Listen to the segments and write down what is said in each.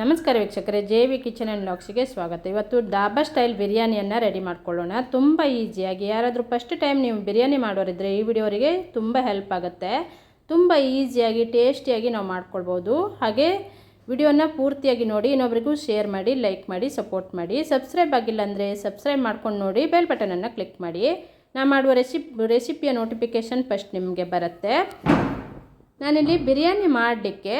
ನಮಸ್ಕಾರ ವೀಕ್ಷಕರೇ, J V kitchen and ಲಾಕ್ಸಿಗೆ ಸ್ವಾಗತ. ಇವತ್ತು ಡಾಬಾ ಸ್ಟೈಲ್ ಬಿರಿಯಾನಿಯನ್ನು ರೆಡಿ ಮಾಡ್ಕೊಳ್ಳೋಣ. ತುಂಬ ಈಸಿಯಾಗಿ, ಯಾರಾದರೂ ಫಸ್ಟ್ ಟೈಮ್ ನೀವು ಬಿರಿಯಾನಿ ಮಾಡೋರಿದ್ರೆ ಈ ವಿಡಿಯೋರಿಗೆ ತುಂಬ ಹೆಲ್ಪ್ ಆಗುತ್ತೆ. ತುಂಬ ಈಸಿಯಾಗಿ, ಟೇಸ್ಟಿಯಾಗಿ ನಾವು ಮಾಡ್ಕೊಳ್ಬೋದು. ಹಾಗೆ ವಿಡಿಯೋನ ಪೂರ್ತಿಯಾಗಿ ನೋಡಿ, ಇನ್ನೊಬ್ರಿಗೂ ಶೇರ್ ಮಾಡಿ, ಲೈಕ್ ಮಾಡಿ, ಸಪೋರ್ಟ್ ಮಾಡಿ. ಸಬ್ಸ್ಕ್ರೈಬ್ ಆಗಿಲ್ಲ ಅಂದರೆ ಸಬ್ಸ್ಕ್ರೈಬ್ ಮಾಡ್ಕೊಂಡು ನೋಡಿ, ಬೆಲ್ ಬಟನನ್ನು ಕ್ಲಿಕ್ ಮಾಡಿ. ನಾನು ಮಾಡುವ ರೆಸಿಪ್ ರೆಸಿಪಿಯ ನೋಟಿಫಿಕೇಷನ್ ಫಸ್ಟ್ ನಿಮಗೆ ಬರುತ್ತೆ. ನಾನಿಲ್ಲಿ ಬಿರಿಯಾನಿ ಮಾಡಲಿಕ್ಕೆ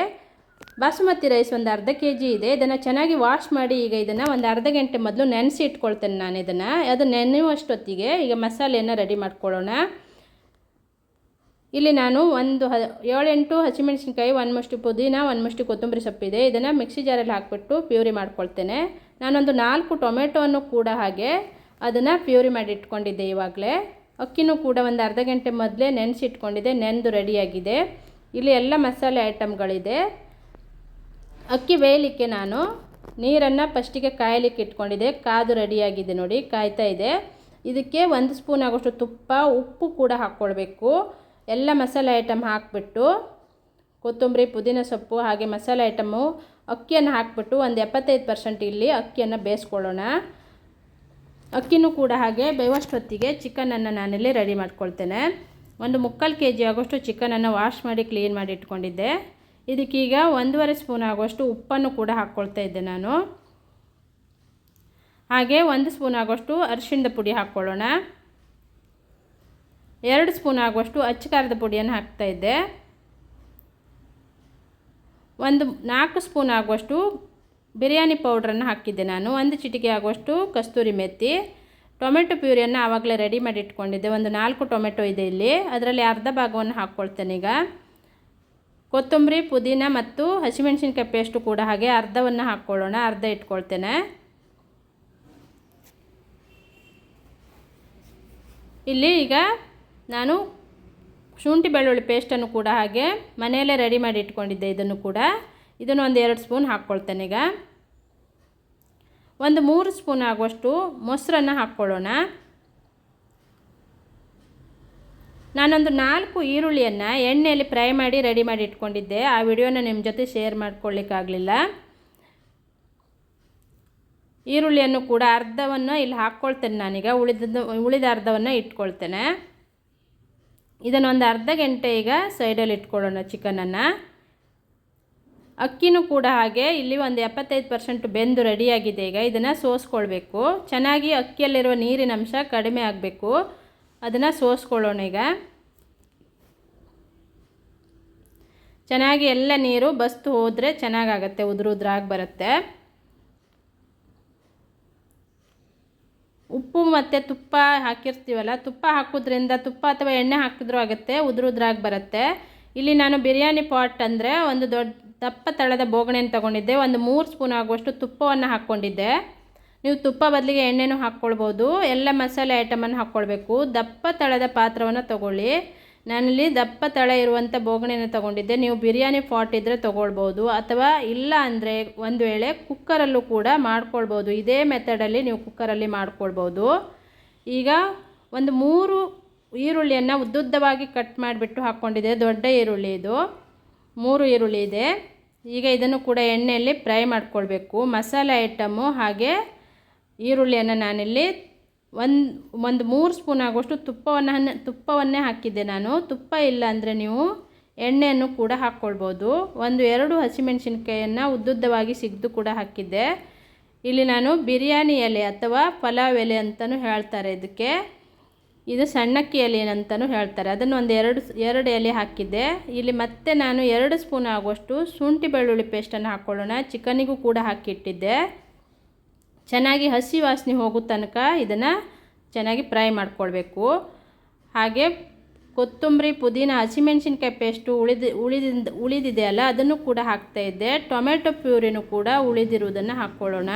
ಬಾಸುಮತಿ ರೈಸ್ ಒಂದು ಅರ್ಧ ಕೆ ಜಿ ಇದೆ. ಇದನ್ನು ಚೆನ್ನಾಗಿ ವಾಶ್ ಮಾಡಿ ಈಗ ಇದನ್ನು ಒಂದು ಅರ್ಧ ಗಂಟೆ ಮೊದಲು ನೆನೆಸಿ ಇಟ್ಕೊಳ್ತೇನೆ ನಾನು ಇದನ್ನು. ಅದು ನೆನೆಯುವಷ್ಟೊತ್ತಿಗೆ ಈಗ ಮಸಾಲೆಯನ್ನು ರೆಡಿ ಮಾಡ್ಕೊಳ್ಳೋಣ. ಇಲ್ಲಿ ನಾನು ಒಂದು ಹ, ಏಳೆಂಟು ಹಸಿಮೆಣಸಿನ್ಕಾಯಿ ಒಂದು ಮುಷ್ಟಿ ಪುದೀನ ಒಂದು ಮುಷ್ಟಿ ಕೊತ್ತಂಬರಿ ಸೊಪ್ಪಿದೆ. ಇದನ್ನು ಮಿಕ್ಸಿ ಜಾರಲ್ಲಿ ಹಾಕಿಬಿಟ್ಟು ಪ್ಯೂರಿ ಮಾಡ್ಕೊಳ್ತೇನೆ. ನಾನೊಂದು ನಾಲ್ಕು ಟೊಮೆಟೊವನ್ನು ಕೂಡ ಹಾಗೆ ಅದನ್ನು ಪ್ಯೂರಿ ಮಾಡಿ ಇಟ್ಕೊಂಡಿದ್ದೆ ಇವಾಗಲೇ. ಅಕ್ಕಿನೂ ಕೂಡ ಒಂದು ಅರ್ಧ ಗಂಟೆ ಮೊದಲೇ ನೆನೆಸಿಟ್ಕೊಂಡಿದ್ದೆ ನೆನೆದು ರೆಡಿಯಾಗಿದೆ ಇಲ್ಲಿ ಎಲ್ಲ ಮಸಾಲೆ ಐಟಮ್ಗಳಿದೆ ಅಕ್ಕಿ ಬೇಯಲಿಕ್ಕೆ ನಾನು ನೀರನ್ನು ಫಸ್ಟಿಗೆ ಕಾಯಲಿಕ್ಕೆ ಇಟ್ಕೊಂಡಿದ್ದೆ. ಕಾದು ರೆಡಿಯಾಗಿದೆ ನೋಡಿ, ಕಾಯ್ತಾ ಇದೆ. ಇದಕ್ಕೆ ಒಂದು ಸ್ಪೂನ್ ಆಗೋಷ್ಟು ತುಪ್ಪ, ಉಪ್ಪು ಕೂಡ ಹಾಕ್ಕೊಳ್ಬೇಕು. ಎಲ್ಲ ಮಸಾಲೆ ಐಟಮ್ ಹಾಕಿಬಿಟ್ಟು ಕೊತ್ತಂಬರಿ, ಪುದೀನ ಸೊಪ್ಪು, ಹಾಗೆ ಮಸಾಲೆ ಐಟಮು ಅಕ್ಕಿಯನ್ನು ಹಾಕಿಬಿಟ್ಟು ಒಂದು ಎಪ್ಪತ್ತೈದು ಪರ್ಸೆಂಟ್ ಇಲ್ಲಿ ಅಕ್ಕಿಯನ್ನು ಬೇಯಿಸ್ಕೊಳ್ಳೋಣ. ಅಕ್ಕಿನೂ ಕೂಡ ಹಾಗೆ ಬೇವಷ್ಟೊತ್ತಿಗೆ ಚಿಕನನ್ನು ನಾನಿಲ್ಲಿ ರೆಡಿ ಮಾಡ್ಕೊಳ್ತೇನೆ. ಒಂದು ಮುಕ್ಕಾಲು ಕೆ ಜಿ ಆಗೋಷ್ಟು ಚಿಕನನ್ನು ವಾಶ್ ಮಾಡಿ, ಕ್ಲೀನ್ ಮಾಡಿ ಇಟ್ಕೊಂಡಿದ್ದೆ. ಇದಕ್ಕೀಗ ಒಂದೂವರೆ ಸ್ಪೂನ್ ಆಗುವಷ್ಟು ಉಪ್ಪನ್ನು ಕೂಡ ಹಾಕ್ಕೊಳ್ತಾ ಇದ್ದೆ ನಾನು. ಹಾಗೆ ಒಂದು ಸ್ಪೂನ್ ಆಗುವಷ್ಟು ಅರಿಶಿಣದ ಪುಡಿ ಹಾಕ್ಕೊಳ್ಳೋಣ. ಎರಡು ಸ್ಪೂನ್ ಆಗುವಷ್ಟು ಅಚ್ಚ ಖಾರದ ಪುಡಿಯನ್ನು ಹಾಕ್ತಾ ಇದ್ದೆ. ಒಂದು ನಾಲ್ಕು ಸ್ಪೂನ್ ಆಗುವಷ್ಟು ಬಿರಿಯಾನಿ ಪೌಡ್ರನ್ನು ಹಾಕಿದ್ದೆ ನಾನು. ಒಂದು ಚಿಟಿಕೆ ಆಗುವಷ್ಟು ಕಸ್ತೂರಿ ಮೆತ್ತಿ ಟೊಮೆಟೊ ಪ್ಯೂರಿಯನ್ನು ಆವಾಗಲೇ ರೆಡಿ ಮಾಡಿ ಇಟ್ಕೊಂಡಿದ್ದೆ ಒಂದು ನಾಲ್ಕು ಟೊಮೆಟೊ ಇದೆ ಇಲ್ಲಿ. ಅದರಲ್ಲಿ ಅರ್ಧ ಭಾಗವನ್ನು ಹಾಕ್ಕೊಳ್ತೇನೆ ಈಗ. ಕೊತ್ತಂಬರಿ, ಪುದೀನ ಮತ್ತು ಹಸಿಮೆಣಸಿನ್ಕಾಯಿ ಪೇಸ್ಟು ಕೂಡ ಹಾಗೆ ಅರ್ಧವನ್ನು ಹಾಕ್ಕೊಳ್ಳೋಣ. ಅರ್ಧ ಇಟ್ಕೊಳ್ತೇನೆ. ಇಲ್ಲಿ ಈಗ ನಾನು ಶುಂಠಿ ಬೆಳ್ಳುಳ್ಳಿ ಪೇಸ್ಟನ್ನು ಕೂಡ ಹಾಗೆ ಮನೆಯಲ್ಲೇ ರೆಡಿ ಮಾಡಿ ಇಟ್ಕೊಂಡಿದ್ದೆ ಇದನ್ನು ಕೂಡ. ಇದನ್ನು ಒಂದು ಎರಡು ಸ್ಪೂನ್ ಹಾಕ್ಕೊಳ್ತೇನೆ ಈಗ. ಒಂದು ಮೂರು ಸ್ಪೂನ್ ಆಗುವಷ್ಟು ಮೊಸರನ್ನು ಹಾಕ್ಕೊಳ್ಳೋಣ. ನಾನೊಂದು ನಾಲ್ಕು ಈರುಳ್ಳಿಯನ್ನು ಎಣ್ಣೆಯಲ್ಲಿ ಫ್ರೈ ಮಾಡಿ ರೆಡಿ ಮಾಡಿ ಇಟ್ಕೊಂಡಿದ್ದೆ. ಆ ವಿಡಿಯೋನ ನಿಮ್ಮ ಜೊತೆ ಶೇರ್ ಮಾಡ್ಕೊಳ್ಳಿಕ್ಕಾಗಲಿಲ್ಲ ಈರುಳ್ಳಿಯನ್ನು ಕೂಡ ಅರ್ಧವನ್ನು ಇಲ್ಲಿ ಹಾಕ್ಕೊಳ್ತೇನೆ ನಾನೀಗ. ಉಳಿದ ಉಳಿದ ಅರ್ಧವನ್ನು ಇಟ್ಕೊಳ್ತೇನೆ. ಇದನ್ನು ಒಂದು ಅರ್ಧ ಗಂಟೆ ಈಗ ಸೈಡಲ್ಲಿ ಇಟ್ಕೊಳ್ಳೋಣ ಚಿಕನನ್ನು. ಅಕ್ಕಿನೂ ಕೂಡ ಹಾಗೆ ಇಲ್ಲಿ ಒಂದು ಎಪ್ಪತ್ತೈದು ಪರ್ಸೆಂಟ್ ಬೆಂದು ರೆಡಿಯಾಗಿದೆ ಈಗ. ಇದನ್ನು ಸೋಸ್ಕೊಳ್ಬೇಕು. ಚೆನ್ನಾಗಿ ಅಕ್ಕಿಯಲ್ಲಿರುವ ನೀರಿನ ಅಂಶ ಕಡಿಮೆ ಆಗಬೇಕು. ಅದನ್ನು ಸೋಸ್ಕೊಳ್ಳೋಣ ಈಗ. ಚೆನ್ನಾಗಿ ಎಲ್ಲ ನೀರು ಬಸ್ತು ಹೋದರೆ ಚೆನ್ನಾಗಾಗತ್ತೆ, ಉದುರು ಉದ್ರಾಗಿ ಬರುತ್ತೆ. ಉಪ್ಪು ಮತ್ತು ತುಪ್ಪ ಹಾಕಿರ್ತೀವಲ್ಲ, ತುಪ್ಪ ಹಾಕೋದ್ರಿಂದ ತುಪ್ಪ ಅಥವಾ ಎಣ್ಣೆ ಹಾಕಿದ್ರೂ ಆಗುತ್ತೆ, ಉದುರು ಉದ್ರಾಗಿ ಬರುತ್ತೆ. ಇಲ್ಲಿ ನಾನು ಬಿರಿಯಾನಿ ಪಾಟ್ ಅಂದರೆ ಒಂದು ದೊಡ್ಡ ದಪ್ಪ ತಳದ ಬೋಗಣೆಯನ್ನು ತಗೊಂಡಿದ್ದೆ, ಒಂದು ಮೂರು ಸ್ಪೂನ್ ಆಗುವಷ್ಟು ತುಪ್ಪವನ್ನು ಹಾಕ್ಕೊಂಡಿದ್ದೆ. ನೀವು ತುಪ್ಪ ಬದಲಿಗೆ ಎಣ್ಣೆನೂ ಹಾಕ್ಕೊಳ್ಬೋದು. ಎಲ್ಲ ಮಸಾಲೆ ಐಟಮನ್ನು ಹಾಕ್ಕೊಳ್ಬೇಕು. ದಪ್ಪ ತಳದ ಪಾತ್ರವನ್ನು ತೊಗೊಳ್ಳಿ. ನಾನಿಲ್ಲಿ ದಪ್ಪ ತಳ ಇರುವಂಥ ಬೋಗಣೆಯನ್ನು ತೊಗೊಂಡಿದ್ದೆ. ನೀವು ಬಿರಿಯಾನಿ ಫಾಟ್ ಇದ್ದರೆ ತೊಗೊಳ್ಬೋದು. ಅಥವಾ ಇಲ್ಲ ಅಂದರೆ ಒಂದು ವೇಳೆ ಕುಕ್ಕರಲ್ಲೂ ಕೂಡ ಮಾಡ್ಕೊಳ್ಬೋದು. ಇದೇ ಮೆಥಡಲ್ಲಿ ನೀವು ಕುಕ್ಕರಲ್ಲಿ ಮಾಡ್ಕೊಳ್ಬೋದು. ಈಗ ಒಂದು ಮೂರು ಈರುಳ್ಳಿಯನ್ನು ಉದ್ದುದ್ದವಾಗಿ ಕಟ್ ಮಾಡಿಬಿಟ್ಟು ಹಾಕ್ಕೊಂಡಿದ್ದೆ. ದೊಡ್ಡ ಈರುಳ್ಳಿ ಇದು. ಮೂರು ಈರುಳ್ಳಿ ಇದೆ. ಈಗ ಇದನ್ನು ಕೂಡ ಎಣ್ಣೆಯಲ್ಲಿ ಫ್ರೈ ಮಾಡ್ಕೊಳ್ಬೇಕು. ಮಸಾಲೆ ಐಟಮು ಹಾಗೆ ಈರುಳ್ಳಿಯನ್ನು ನಾನಿಲ್ಲಿ ಒಂದು ಒಂದು ಮೂರು ಸ್ಪೂನ್ ಆಗುವಷ್ಟು ತುಪ್ಪವನ್ನು ತುಪ್ಪವನ್ನೇ ಹಾಕಿದ್ದೆ ನಾನು. ತುಪ್ಪ ಇಲ್ಲ ಅಂದರೆ ನೀವು ಎಣ್ಣೆಯನ್ನು ಕೂಡ ಹಾಕ್ಕೊಳ್ಬೋದು. ಒಂದು ಎರಡು ಹಸಿಮೆಣಸಿನ್ಕಾಯನ್ನು ಉದ್ದುದ್ದವಾಗಿ ಸಿಗ್ದು ಕೂಡ ಹಾಕಿದ್ದೆ. ಇಲ್ಲಿ ನಾನು ಬಿರಿಯಾನಿ ಎಲೆ ಅಥವಾ ಪಲಾವ್ ಎಲೆ ಅಂತಲೂ ಹೇಳ್ತಾರೆ ಇದಕ್ಕೆ. ಇದು ಸಣ್ಣಕ್ಕಿ ಎಲೆ ಅಂತಲೂ ಹೇಳ್ತಾರೆ. ಅದನ್ನು ಒಂದು ಎರಡು ಎರಡು ಎಲೆ ಹಾಕಿದ್ದೆ. ಇಲ್ಲಿ ಮತ್ತೆ ನಾನು ಎರಡು ಸ್ಪೂನ್ ಆಗುವಷ್ಟು ಶುಂಠಿ ಬೆಳ್ಳುಳ್ಳಿ ಪೇಸ್ಟನ್ನು ಹಾಕ್ಕೊಳ್ಳೋಣ. ಚಿಕನಿಗೂ ಕೂಡ ಹಾಕಿಟ್ಟಿದ್ದೆ. ಚೆನ್ನಾಗಿ ಹಸಿ ವಾಸನೆ ಹೋಗೋ ತನಕ ಇದನ್ನು ಚೆನ್ನಾಗಿ ಫ್ರೈ ಮಾಡ್ಕೊಳ್ಬೇಕು. ಹಾಗೆ ಕೊತ್ತಂಬರಿ, ಪುದೀನ, ಹಸಿಮೆಣಸಿನ್ಕಾಯಿ ಪೇಸ್ಟು ಉಳಿದ, ಉಳಿದಿಂದ, ಉಳಿದಿದೆ ಅಲ್ಲ, ಅದನ್ನು ಕೂಡ ಹಾಕ್ತಾಯಿದ್ದೆ ಟೊಮೆಟೊ ಪ್ಯೂರಿನೂ ಕೂಡ ಉಳಿದಿರುವುದನ್ನು ಹಾಕ್ಕೊಳ್ಳೋಣ.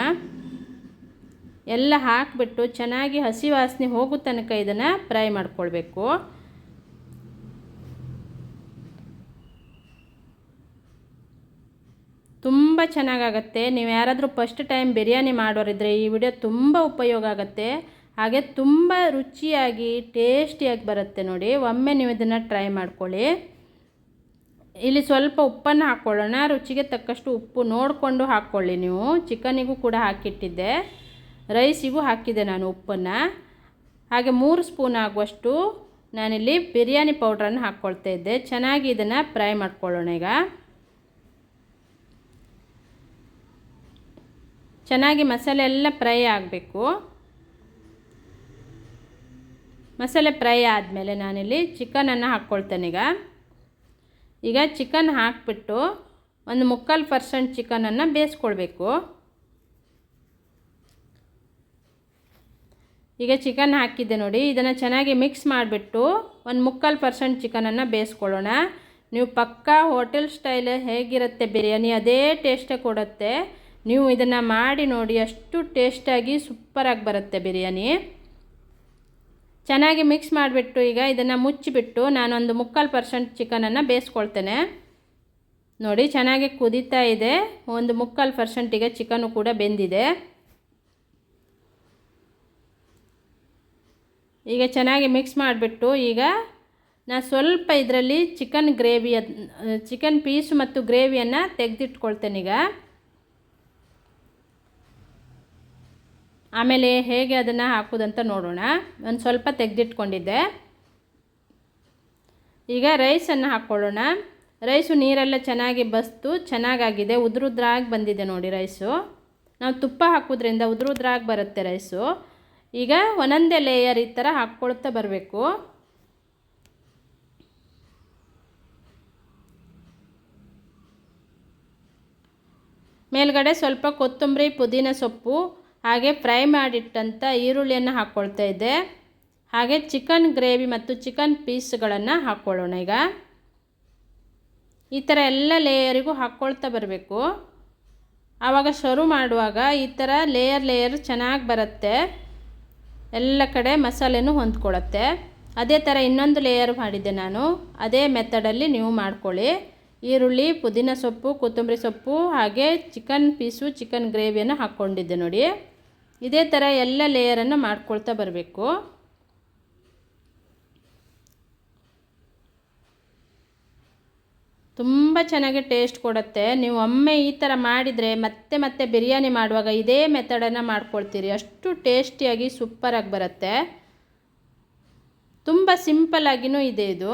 ಎಲ್ಲ ಹಾಕಿಬಿಟ್ಟು ಚೆನ್ನಾಗಿ ಹಸಿ ವಾಸನೆ ಹೋಗೋ ತನಕ ಇದನ್ನು ಫ್ರೈ ಮಾಡ್ಕೊಳ್ಬೇಕು. ತುಂಬ ಚೆನ್ನಾಗಾಗತ್ತೆ. ನೀವು ಯಾರಾದರೂ ಫಸ್ಟ್ ಟೈಮ್ ಬಿರಿಯಾನಿ ಮಾಡೋರಿದ್ರೆ ಈ ವಿಡಿಯೋ ತುಂಬ ಉಪಯೋಗ ಆಗುತ್ತೆ. ಹಾಗೆ ತುಂಬ ರುಚಿಯಾಗಿ ಟೇಸ್ಟಿಯಾಗಿ ಬರುತ್ತೆ ನೋಡಿ. ಒಮ್ಮೆ ನೀವು ಇದನ್ನು ಟ್ರೈ ಮಾಡ್ಕೊಳ್ಳಿ. ಇಲ್ಲಿ ಸ್ವಲ್ಪ ಉಪ್ಪನ್ನು ಹಾಕ್ಕೊಳ್ಳೋಣ ರುಚಿಗೆ ತಕ್ಕಷ್ಟು ಉಪ್ಪು ನೋಡಿಕೊಂಡು ಹಾಕ್ಕೊಳ್ಳಿ ನೀವು. ಚಿಕನಿಗೂ ಕೂಡ ಹಾಕಿಟ್ಟಿದ್ದೆ. ರೈಸಿಗೂ ಹಾಕಿದ್ದೆ ನಾನು ಉಪ್ಪನ್ನು. ಹಾಗೆ ಮೂರು ಸ್ಪೂನ್ ಆಗುವಷ್ಟು ನಾನಿಲ್ಲಿ ಬಿರಿಯಾನಿ ಪೌಡ್ರನ್ನು ಹಾಕ್ಕೊಳ್ತಾ ಇದ್ದೆ. ಚೆನ್ನಾಗಿ ಇದನ್ನು ಫ್ರೈ ಮಾಡ್ಕೊಳ್ಳೋಣ ಈಗ. ಚೆನ್ನಾಗಿ ಮಸಾಲೆ ಎಲ್ಲ ಫ್ರೈ ಆಗಬೇಕು. ಮಸಾಲೆ ಫ್ರೈ ಆದಮೇಲೆ ನಾನಿಲ್ಲಿ ಚಿಕನನ್ನು ಹಾಕ್ಕೊಳ್ತೇನೆ ಈಗ. ಈಗ ಚಿಕನ್ ಹಾಕಿಬಿಟ್ಟು ಒಂದು ಮುಕ್ಕಾಲು ಪರ್ಸೆಂಟ್ ಚಿಕನನ್ನು ಬೇಯಿಸ್ಕೊಳ್ಬೇಕು. ಈಗ ಚಿಕನ್ ಹಾಕಿದ್ದೆ ನೋಡಿ, ಇದನ್ನು ಚೆನ್ನಾಗಿ ಮಿಕ್ಸ್ ಮಾಡಿಬಿಟ್ಟು ಒಂದು ಮುಕ್ಕಾಲು ಪರ್ಸೆಂಟ್ ಚಿಕನನ್ನು ಬೇಯಿಸ್ಕೊಳ್ಳೋಣ. ನೀವು ಪಕ್ಕಾ ಹೋಟೆಲ್ ಸ್ಟೈಲ್ ಹೇಗಿರುತ್ತೆ ಬಿರಿಯಾನಿ, ಅದೇ ಟೇಸ್ಟೇ ಕೊಡುತ್ತೆ. ನೀವು ಇದನ್ನು ಮಾಡಿ ನೋಡಿ, ಅಷ್ಟು ಟೇಸ್ಟಾಗಿ ಸೂಪರಾಗಿ ಬರುತ್ತೆ ಬಿರಿಯಾನಿ. ಚೆನ್ನಾಗಿ ಮಿಕ್ಸ್ ಮಾಡಿಬಿಟ್ಟು ಈಗ ಇದನ್ನು ಮುಚ್ಚಿಬಿಟ್ಟು ನಾನೊಂದು ಮುಕ್ಕಾಲು ಪರ್ಸೆಂಟ್ ಚಿಕನನ್ನು ಬೇಯಿಸ್ಕೊಳ್ತೇನೆ. ನೋಡಿ, ಚೆನ್ನಾಗಿ ಕುದೀತಾ ಇದೆ. ಒಂದು ಮುಕ್ಕಾಲು ಪರ್ಸೆಂಟಿಗೆ ಚಿಕನು ಕೂಡ ಬೆಂದಿದೆ. ಈಗ ಚೆನ್ನಾಗಿ ಮಿಕ್ಸ್ ಮಾಡಿಬಿಟ್ಟು ಈಗ ನಾನು ಸ್ವಲ್ಪ ಇದರಲ್ಲಿ ಚಿಕನ್ ಗ್ರೇವಿ ಚಿಕನ್ ಪೀಸು ಮತ್ತು ಗ್ರೇವಿಯನ್ನು ತೆಗೆದಿಟ್ಕೊಳ್ತೇನೆ ಈಗ. ಆಮೇಲೆ ಹೇಗೆ ಅದನ್ನು ಹಾಕೋದಂತ ನೋಡೋಣ. ಒಂದು ಸ್ವಲ್ಪ ತೆಗೆದಿಟ್ಕೊಂಡಿದ್ದೆ. ಈಗ ರೈಸನ್ನು ಹಾಕ್ಕೊಳ್ಳೋಣ ರೈಸು ನೀರೆಲ್ಲ ಚೆನ್ನಾಗಿ ಬಸ್ತು, ಚೆನ್ನಾಗಾಗಿದೆ. ಉದ್ರುದ್ರಾಗಿ ಬಂದಿದೆ ನೋಡಿ ರೈಸು ನಾವು ತುಪ್ಪ ಹಾಕೋದ್ರಿಂದ ಉದ್ರುದ್ರಾಗಿ ಬರುತ್ತೆ ರೈಸು ಈಗ ಒಂದೊಂದೇ ಲೇಯರ್ ಈ ಥರ ಹಾಕ್ಕೊಳ್ತಾ ಬರಬೇಕು. ಮೇಲ್ಗಡೆ ಸ್ವಲ್ಪ ಕೊತ್ತಂಬರಿ, ಪುದೀನ ಸೊಪ್ಪು ಹಾಗೆ ಫ್ರೈ ಮಾಡಿಟ್ಟಂಥ ಈರುಳ್ಳಿಯನ್ನು ಹಾಕ್ಕೊಳ್ತಾ ಇದ್ದೆ. ಹಾಗೆ ಚಿಕನ್ ಗ್ರೇವಿ ಮತ್ತು ಚಿಕನ್ ಪೀಸ್ಗಳನ್ನು ಹಾಕ್ಕೊಳ್ಳೋಣ ಈಗ. ಈ ಥರ ಎಲ್ಲ ಲೇಯರಿಗೂ ಹಾಕ್ಕೊಳ್ತಾ ಬರಬೇಕು. ಆವಾಗ ಶುರು ಮಾಡುವಾಗ ಈ ಥರ ಲೇಯರ್ ಲೇಯರ್ ಚೆನ್ನಾಗಿ ಬರುತ್ತೆ. ಎಲ್ಲ ಕಡೆ ಮಸಾಲೆನೂ ಹೊಂದ್ಕೊಳ್ಳುತ್ತೆ. ಅದೇ ಥರ ಇನ್ನೊಂದು ಲೇಯರ್ ಮಾಡಿದ್ದೆ ನಾನು. ಅದೇ ಮೆಥಡಲ್ಲಿ ನೀವು ಮಾಡ್ಕೊಳ್ಳಿ. ಈರುಳ್ಳಿ, ಪುದೀನ ಸೊಪ್ಪು, ಕೊತ್ತಂಬರಿ ಸೊಪ್ಪು ಹಾಗೆ ಚಿಕನ್ ಪೀಸು, ಚಿಕನ್ ಗ್ರೇವಿಯನ್ನು ಹಾಕ್ಕೊಂಡಿದ್ದೆ ನೋಡಿ. ಇದೇ ಥರ ಎಲ್ಲ ಲೇಯರನ್ನು ಮಾಡ್ಕೊಳ್ತಾ ಬರಬೇಕು. ತುಂಬ ಚೆನ್ನಾಗಿ ಟೇಸ್ಟ್ ಕೊಡುತ್ತೆ. ನೀವು ಒಮ್ಮೆ ಈ ಥರ ಮಾಡಿದರೆ ಮತ್ತೆ ಮತ್ತೆ ಬಿರಿಯಾನಿ ಮಾಡುವಾಗ ಇದೇ ಮೆಥಡನ್ನು ಮಾಡ್ಕೊಳ್ತೀರಿ. ಅಷ್ಟು ಟೇಸ್ಟಿಯಾಗಿ ಸೂಪರಾಗಿ ಬರುತ್ತೆ. ತುಂಬ ಸಿಂಪಲ್ಲಾಗಿಯೂ ಇದೆ ಇದು.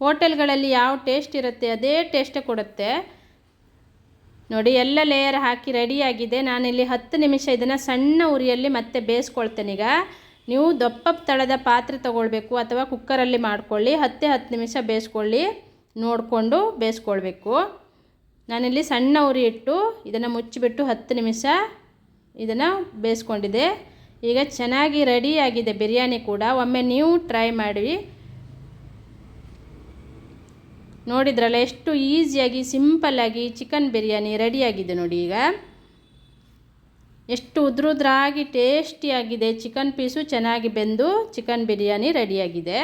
ಹೋಟೆಲ್ಗಳಲ್ಲಿ ಯಾವ ಟೇಸ್ಟ್ ಇರುತ್ತೆ ಅದೇ ಟೇಸ್ಟೇ ಕೊಡುತ್ತೆ. ನೋಡಿ, ಎಲ್ಲ ಲೇಯರ್ ಹಾಕಿ ರೆಡಿಯಾಗಿದೆ ನಾನಿಲ್ಲಿ ಹತ್ತು ನಿಮಿಷ ಇದನ್ನು ಸಣ್ಣ ಉರಿಯಲ್ಲಿ ಮತ್ತೆ ಬೇಯಿಸ್ಕೊಳ್ತೇನೆ. ಈಗ ನೀವು ದಪ್ಪ ತಳದ ಪಾತ್ರೆ ತೊಗೊಳ್ಬೇಕು ಅಥವಾ ಕುಕ್ಕರಲ್ಲಿ ಮಾಡ್ಕೊಳ್ಳಿ. ಹತ್ತೇ ಹತ್ತು ನಿಮಿಷ ಬೇಯಿಸ್ಕೊಳ್ಳಿ. ನೋಡಿಕೊಂಡು ಬೇಯಿಸ್ಕೊಳ್ಬೇಕು. ನಾನಿಲ್ಲಿ ಸಣ್ಣ ಉರಿ ಇಟ್ಟು ಇದನ್ನು ಮುಚ್ಚಿಬಿಟ್ಟು ಹತ್ತು ನಿಮಿಷ ಇದನ್ನು ಬೇಯಿಸ್ಕೊಂಡಿದೆ ಈಗ ಚೆನ್ನಾಗಿ ರೆಡಿಯಾಗಿದೆ ಬಿರಿಯಾನಿ ಕೂಡ. ಒಮ್ಮೆ ನೀವು ಟ್ರೈ ಮಾಡಿ. ನೋಡಿದ್ರಲ್ಲ ಎಷ್ಟು ಈಸಿಯಾಗಿ ಸಿಂಪಲ್ಲಾಗಿ ಚಿಕನ್ ಬಿರಿಯಾನಿ ರೆಡಿಯಾಗಿದೆ ನೋಡಿ ಈಗ. ಎಷ್ಟು ಉದ್ರುದ್ರಾಗಿ ಟೇಸ್ಟಿಯಾಗಿದೆ ಚಿಕನ್ ಪೀಸು ಚೆನ್ನಾಗಿ ಬೆಂದು ಚಿಕನ್ ಬಿರಿಯಾನಿ ರೆಡಿಯಾಗಿದೆ.